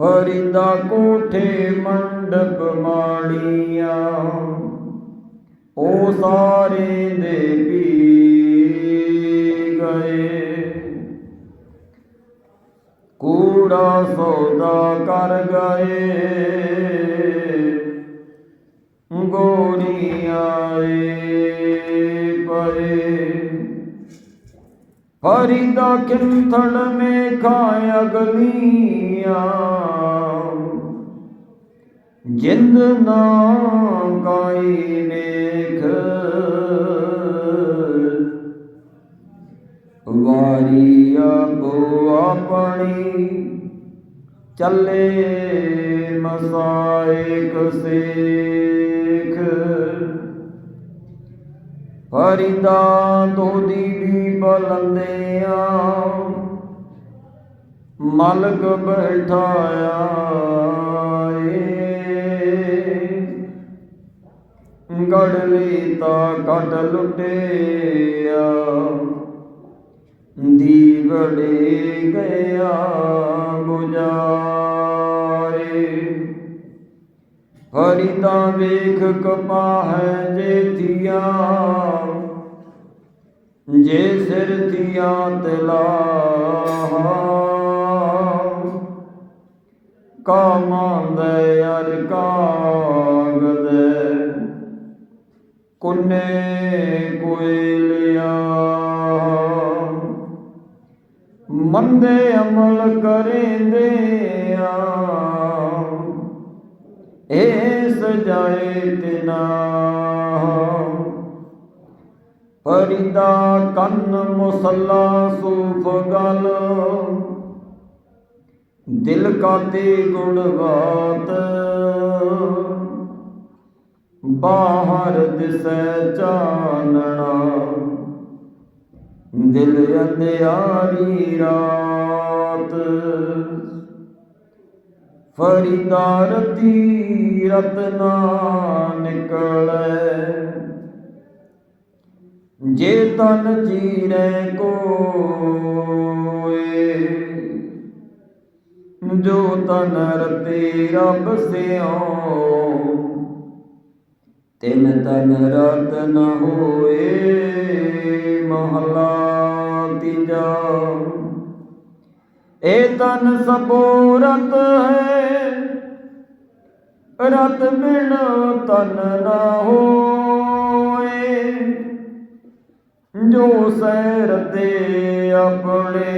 ਹਰਿਦਾ ਕੋਠੇ ਮੰਡਪ ਮਾੜੀਆਂ, ਉਹ ਸਾਰੇ ਦੇ ਪੀ ਗਏ। ਕੂੜਾ ਸੌਦਾ ਕਰ ਗਏ, ਗੋਰੀਆਂ ਏ ਪਰੇ ਹਰਿਦਾ ਕਿੰਥੜ ਮੇਖਾਂ ਅਗਲੀਆਂ ਜਿੰਦ ਨਾ ਕਾਈ ਨੇਖ ਵਾਰੀ ਆਪੋ ਆਪਣੀ ਚੱਲੇ ਮਸਾਇਕ ਸੇਖ ਹਰਿਦਾ ਤੋਦੀ ਵੀ ਬਲੰਦਿਆ ਮਲਕ ਬੈਠਾਇਆ। ਗੜਲੀ ਤਾ ਕੱਟ ਲੁੱਟਿਆ ਦੀਵੜੇ ਗਿਆ ਗੁਜਾਰ। ਹਰੀ ਤਾਂ ਵੇਖ ਕਪਾਹ ਜੇਤੀਆ ਜੇ ਸਿਰ ਤੀਆਂ ਤਲਾ ਕਾਮੰਦੇ ਅਰ ਕਾਗਦ ਕੁਨੇ ਕੋਇਲਿਆ। ਮੰਦੇ ਅਮਲ ਕਰੇਂਦੇ ਆ। ਏ ਸਜਾਏ ਤਿਨਾ। ਫਰੀਦਾ ਕੰਨ ਮੁਸੱਲਾ ਸੂਫ ਗਲ। ਦਿਲ ਕਾਤੇ ਗੁਣਵਾਤ ਬਾਹਰ ਦਿਸੈ ਚਾਨਣਾ। ਦਿਲ ਅੰਧਿਆਰੀ ਰਾਤ। ਫਰੀਦਾ ਰਤੀ ਰਤਨਾ ਨਿਕਲੈ। ਜੇ ਤਨ ਚੀਰੈ ਕੋਏ, ਜੋ ਤਨ ਰਤੇ ਰੱਬ ਸਿਓ ਤਿਨ ਤਨ ਰਤਨ ਹੋਏ ਮਹਲਾ ਤੀਜਾ। ਇਹ ਤਨ ਸਭੋ ਰਤ ਹੈ, ਰਤ ਬਿਨ ਤਨ ਨਾ ਹੋਏ। ਜੋ ਸੈ ਰਤੇ ਆਪਣੇ,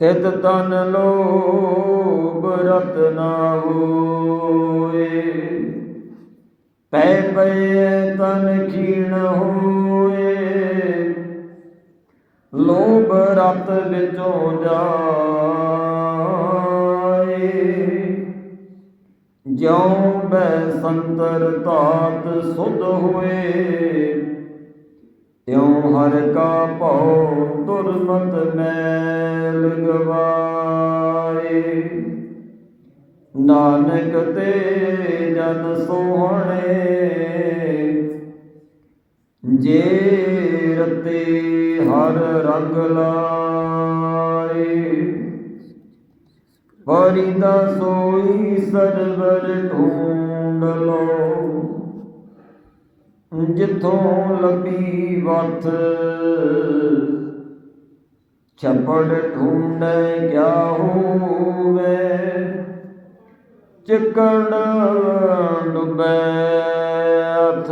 ਤਿਤ ਤਨ ਲੋਭ ਰਤ ਨਾ ਹੋਏ। ਪੈ ਪਏ ਤਨ ਖੀਣ ਹੋਏ। ਲੋਭ ਰਤ ਵਿੱਚੋਂ ਜਾਏ। ਜਿਉ ਬੈ ਸੰਤਰ ਤਾਤ ਸੁਧ ਹੋਏ। ਤਿਉ ਹਰ ਕਾ ਭਉ ਦੁਰਮਤ ਮੈਲ ਗਵਾਏ। ਨਾਨਕ ਤੇ ਜਨ ਸੋਹਣੇ। ਜੇ ਰਤੇ ਹਰ ਰੰਗ ਲਾਏ ਫਰੀਦਾ ਸੋਈ ਸਰਵਰ ਢੂੰਡ ਲੋ ਜਿੱਥੋਂ ਲੱਭੀ ਵਤ ਛੱਪੜ ਢੂੰਡੈ ਕਿਆ ਹੋ ਚਿਕਣ ਡੁਬੈ ਅਥ